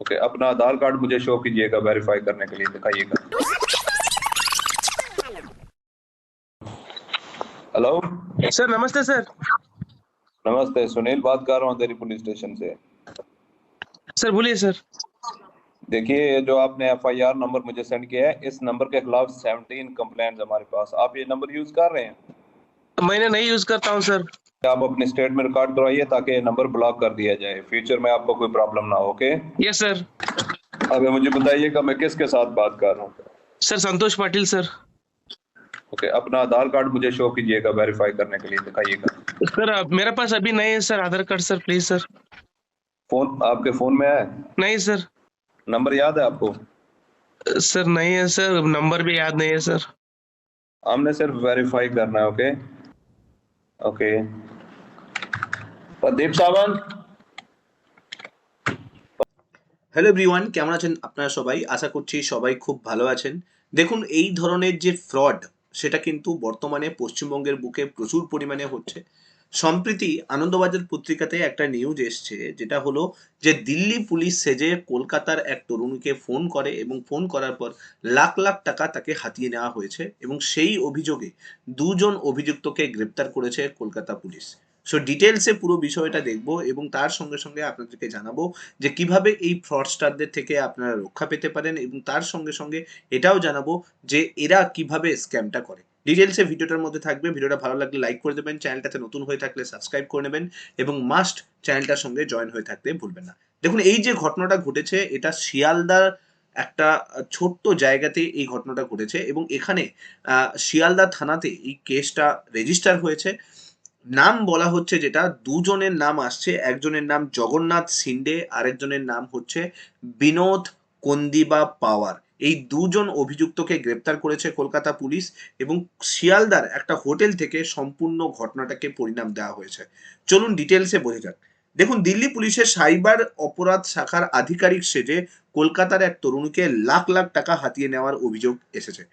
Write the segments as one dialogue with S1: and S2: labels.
S1: Okay अपना Aadhaar card मुझे show कीजिएगा वेरीफाई करने के लिए दिखाइएगा। हेलो
S2: सर नमस्ते सर
S1: नमस्ते सुनील बात कर रहा हूँ तेरी पुलिस स्टेशन से।
S2: सर बोलिए सर
S1: देखिए जो आपने एफआईआर नंबर मुझे सेंड किया है इस नंबर के खिलाफ 17 कंप्लेंट्स हमारे पास। आप ये नंबर यूज़ कर रहे हैं?
S2: मैंने नहीं यूज़ करता हूँ सर
S1: आप अपने स्टेट में रिकॉर्ड करवाइए ताकि नंबर ब्लॉक कर दिया जाए। फ्यूचर में आपको कोई प्रॉब्लम ना हो ओके
S2: यस सर
S1: अब मुझे बताइएगा मैं किसके साथ बात कर रहा हूँ?
S2: Sir Santosh Patil sir
S1: okay okay, अपना आधार कार्ड मुझे शो कीजिएगा वेरीफाई करने के लिए दिखाइएगा।
S2: सर मेरे पास अभी नहीं है sir Aadhaar card sir please sir
S1: phone आपके फ़ोन में है?
S2: नहीं सर
S1: नंबर याद है आपको?
S2: सर नहीं है सर नंबर भी याद नहीं है सर
S1: हमने सिर्फ़ वेरीफाई करना है okay okay Pradeep Sawant
S3: hello everyone কেমন আছেন আপনারা সবাই? আশা করছি সবাই খুব ভালো আছেন। দেখুন, এই ধরনের যে ফ্রড সেটা কিন্তু বর্তমানে পশ্চিমবঙ্গের বুকে প্রচুর পরিমাণে হচ্ছে। সম্প্রতি আনন্দবাজার পত্রিকাতে একটা নিউজ এসছে, যেটা হলো যে দিল্লি পুলিশ সেজে কলকাতার এক তরুণীকে ফোন করে এবং ফোন করার পর লাখ লাখ টাকা তাকে হাতিয়ে নেওয়া হয়েছে এবং সেই অভিযোগে দুজন অভিযুক্তকে গ্রেপ্তার করেছে কলকাতা পুলিশ। সো ডিটেলসে পুরো বিষয়টা দেখব এবং তার সঙ্গে সঙ্গে আপনাদেরকে জানাব যে কীভাবে এই ফ্রডস্টারদের থেকে আপনারা রক্ষা পেতে পারেন এবং তার সঙ্গে সঙ্গে এটাও জানাব যে এরা কীভাবে স্ক্যামটা করে। ডিটেলসে ভিডিওটার মধ্যে থাকবে। ভিডিওটা ভালো লাগলে লাইক করে দেবেন। চ্যানেলটাতে নতুন হয়ে থাকলে সাবস্ক্রাইব করে নেবেন এবং মাস্ট চ্যানেলটার সঙ্গে জয়েন হয়ে থাকতে ভুলবেন না। দেখুন, এই যে ঘটনাটা ঘটেছে, এটা শিয়ালদার একটা ছোট্ট জায়গাতে এই ঘটনাটা ঘটেছে এবং এখানে শিয়ালদা থানাতে এই কেসটা রেজিস্টার হয়েছে। নাম বলা হচ্ছে যেটা, দুজনের নাম আসছে। একজনের নাম জগন্নাথ সিন্ডে, আরেকজনের নাম হচ্ছে বিনোদ কন্দিবা পাওয়ার। এই দুজন অভিযুক্তকে গ্রেপ্তার করেছে কলকাতা পুলিশ এবং শিয়ালদার একটা হোটেল থেকে সম্পূর্ণ ঘটনাটাকে পরিণাম দেওয়া হয়েছে। চলুন ডিটেলসে বোঝা যাক। দেখুন, দিল্লি পুলিশের সাইবার অপরাধ শাখার আধিকারিক সেজে কলকাতার এক তরুণীকে লাখ লাখ টাকা হাতিয়ে নেওয়ার অভিযোগ এসেছে।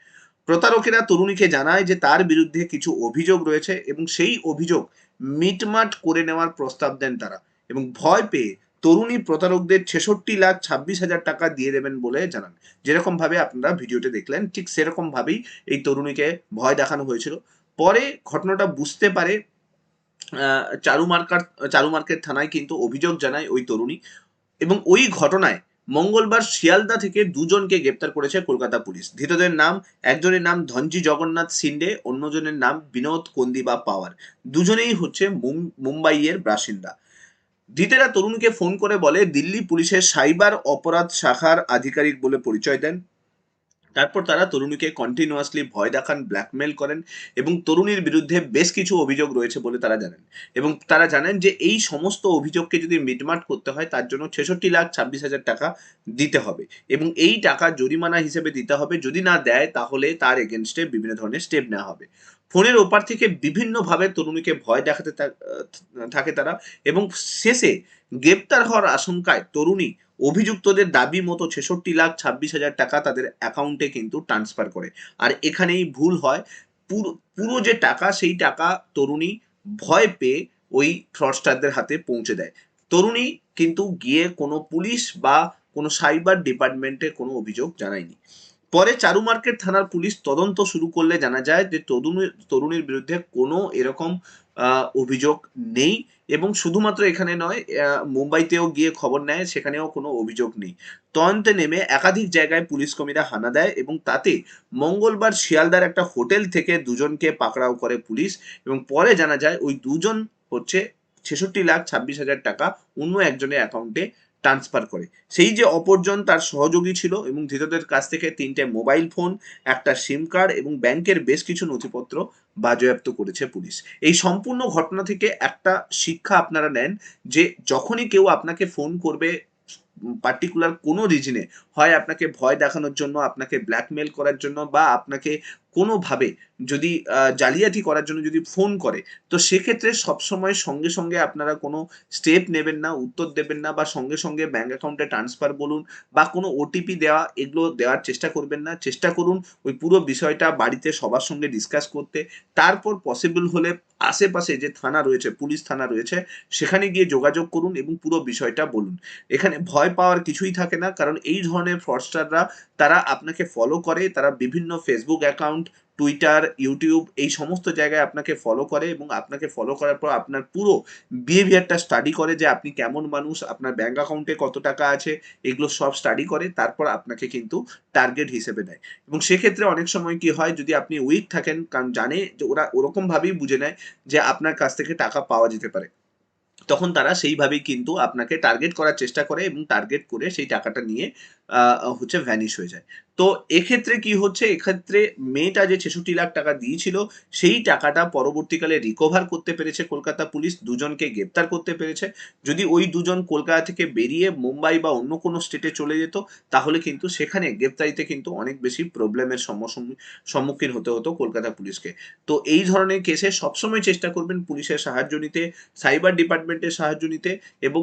S3: প্রতারকেরা তরুণীকে জানায় যে তার বিরুদ্ধে কিছু অভিযোগ রয়েছে এবং সেই অভিযোগ মিটমাট করে নেওয়ার প্রস্তাব দেন তারা এবং ভয় পেয়ে তরুণী প্রতারকদের ছেষট্টি লাখ ছাব্বিশ হাজার টাকা দিয়ে দেবেন বলে জানান। যেরকম ভাবে আপনারা ভিডিওতে দেখলেন ঠিক সেরকম ভাবেই এই তরুণীকে ভয় দেখানো হয়েছিল। পরে ঘটনাটা বুঝতে পারে আহ, চারু মার্কার চারু মার্কেট থানায় কিন্তু অভিযোগ জানায় ওই তরুণী এবং ওই ঘটনায় মঙ্গলবার শিয়ালদা থেকে দুজনকে গ্রেপ্তার করেছে কলকাতা পুলিশ। ধৃতদের নাম, একজনের নাম ধনজি জগন্নাথ সিন্ডে, অন্যজনের নাম বিনোদ কন্দি বা পাওয়ার। দুজনেই হচ্ছে মুম্বাইয়ের বাসিন্দা। ধৃতেরা তরুণকে ফোন করে বলে, দিল্লি পুলিশের সাইবার অপরাধ শাখার আধিকারিক বলে পরিচয় দেন। তারপর তারা তরুণীকে কন্টিনিউয়াসলি ভয় দেখান ব্ল্যাকমেল করেন এবং তরুণীর বিরুদ্ধে বেশ কিছু অভিযোগ রয়েছে বলে তারা জানেন। এবং তারা জানেন যে এই সমস্ত অভিযোগকে যদি মিটমাট করতে হয়, তার জন্য ছেষট্টি লাখ ছাব্বিশ হাজার টাকা দিতে হবে এবং এই টাকা জরিমানা হিসেবে দিতে হবে। যদি না দেয়, তাহলে তার এগেনস্টে বিভিন্ন ধরনের স্টেপ নেওয়া হবে। ফোনের ওপার থেকে বিভিন্নভাবে তরুণীকে ভয় দেখাতে থাকে তারা এবং শেষে গ্রেপ্তার হওয়ার আশঙ্কায় তরুণী অভিযুক্তদের দাবি মতো ছেষট্টি লাখ ছাব্বিশ হাজার টাকা তাদের অ্যাকাউন্টে কিন্তু ট্রান্সফার করে। আর এখানেই ভুল হয়। পুরো পুরো যে টাকা, সেই টাকা তরুণী ভয় পেয়ে ওই ফ্রডস্টারদের হাতে পৌঁছে দেয়। তরুণী কিন্তু গিয়ে কোনো পুলিশ বা কোনো সাইবার ডিপার্টমেন্টে কোনো অভিযোগ জানায়নি। পরে চারু মার্কেট থানার পুলিশ তদন্ত শুরু করলে জানা যায় যে তরুণীর তরুণীর বিরুদ্ধে কোনো এরকম অভিযোগ নেই এবং শুধুমাত্র এখানে নয় মুম্বাইতেও গিয়ে খবর নেয়, সেখানেও কোনো অভিযোগ নেই। তদন্তে নেমে একাধিক জায়গায় পুলিশ কর্মীরা হানা দেয় এবং তাতে মঙ্গলবার শিয়ালদার একটা হোটেল থেকে দুজনকে পাকড়াও করে পুলিশ এবং পরে জানা যায় ওই দুজন হচ্ছে ছেষট্টি লাখ ছাব্বিশ হাজার টাকা অন্য একজনের অ্যাকাউন্টে ট্রান্সফার করে। সেই যে অপরজন তার সহযোগী ছিল এবং ধৃতদের কাছ থেকে তিনটে মোবাইল ফোন একটা সিম কার্ড এবং ব্যাংকের বেশ কিছু নথিপত্র বাজেয়াপ্ত করেছে পুলিশ। এই সম্পূর্ণ ঘটনা থেকে একটা শিক্ষা আপনারা নেন যে যখনই কেউ আপনাকে ফোন করবে পার্টিকুলার কোনো রিজনে হয় আপনাকে ভয় দেখানোর জন্য, আপনাকে ব্ল্যাকমেল করার জন্য বা আপনাকে কোনোভাবে যদি জালিয়াতি করার জন্য যদি ফোন করে, তো সেক্ষেত্রে সবসময় সঙ্গে সঙ্গে আপনারা কোনো স্টেপ নেবেন না, উত্তর দেবেন না বা সঙ্গে সঙ্গে ব্যাঙ্ক অ্যাকাউন্টে ট্রান্সফার বলুন বা কোনো ওটিপি দেওয়া, এগুলো দেওয়ার চেষ্টা করবেন না। চেষ্টা করুন ওই পুরো বিষয়টা বাড়িতে সবার সঙ্গে ডিসকাস করতে। তারপর পসিবল হলে আশেপাশে যে থানা রয়েছে, পুলিশ থানা রয়েছে, সেখানে গিয়ে যোগাযোগ করুন এবং পুরো বিষয়টা বলুন। এখানে ভয় পাওয়ার কিছুই থাকে না, কারণ এই ধরনের ফ্রডস্টাররা তারা আপনাকে ফলো করে, তারা বিভিন্ন ফেসবুক অ্যাকাউন্ট টুইটার ইউটিউব এই সমস্ত জায়গায় আপনাকে ফলো করে এবং আপনাকে ফলো করার পর আপনার পুরো বিহেভিয়ারটা স্টাডি করে যে আপনি কেমন মানুষ, আপনার ব্যাঙ্ক অ্যাকাউন্টে কত টাকা আছে, এগুলো সব স্টাডি করে, তারপর আপনাকে কিন্তু টার্গেট হিসেবে দেয়। এবং সেক্ষেত্রে অনেক সময় কি হয়, যদি আপনি উইক থাকেন, কারণ জানে যে ওরা ওরকমভাবেই বুঝে নেয় যে আপনার কাছ থেকে টাকা পাওয়া যেতে পারে। তখন তারা সেইভাবেই কিন্তু আপনাকে টার্গেট করার চেষ্টা করে এবং টার্গেট করে সেই টাকাটা নিয়ে হচ্ছে ভ্যানিশ হয়ে যায়। তো এক্ষেত্রে কি হচ্ছে? এক্ষেত্রে মেয়েটা যে ছেষট্টি লাখ টাকা দিয়েছিল, সেই টাকাটা পরবর্তীকালে রিকভার করতে পেরেছে কলকাতা পুলিশ, দুজনকে গ্রেপ্তার করতে পেরেছে। যদি ওই দুজন কলকাতা থেকে বেরিয়ে মুম্বাই বা অন্য কোনো স্টেটে চলে যেত, তাহলে কিন্তু সেখানে গ্রেপ্তারিতে কিন্তু অনেক বেশি প্রবলেমের সম্মুখীন হতে হতো কলকাতা পুলিশকে। তো এই ধরনের কেসে সবসময় চেষ্টা করবেন পুলিশের সাহায্য নিতে সাইবার ডিপার্টমেন্টের সাহায্য নিতে এবং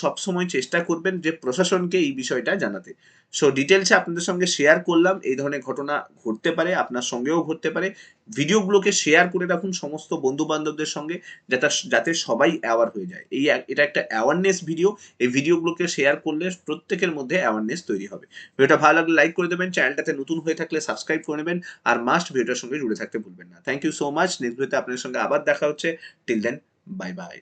S3: সবসময় চেষ্টা করবেন যে প্রশাসনকে এই বিষয়টা জানাতে। সো ডিটেলসে আপনাদের সঙ্গে শেয়ার করলাম, এই ধরনের ঘটনা ঘটতে পারে, আপনার সঙ্গেও ঘটতে পারে। ভিডিওগুলোকে শেয়ার করে রাখুন সমস্ত বন্ধু বান্ধবদের সঙ্গে, যাতে যাতে সবাই অ্যাওয়ার হয়ে যায়। এই এটা একটা অ্যাওয়ারনেস ভিডিও এই ভিডিওগুলোকে শেয়ার করলে প্রত্যেকের মধ্যে অ্যাওয়ারনেস তৈরি হবে। ভিডিওটা ভালো লাগলে লাইক করে দেবেন চ্যানেলটাতে নতুন হয়ে থাকলে সাবস্ক্রাইব করে নেবেন, আর মাস্ট ভিডিওটার সঙ্গে জুড়ে থাকতে ভুলবেন না। Thank you so much next ভিডিওতে আপনাদের সঙ্গে আবার দেখা হচ্ছে। Till then bye bye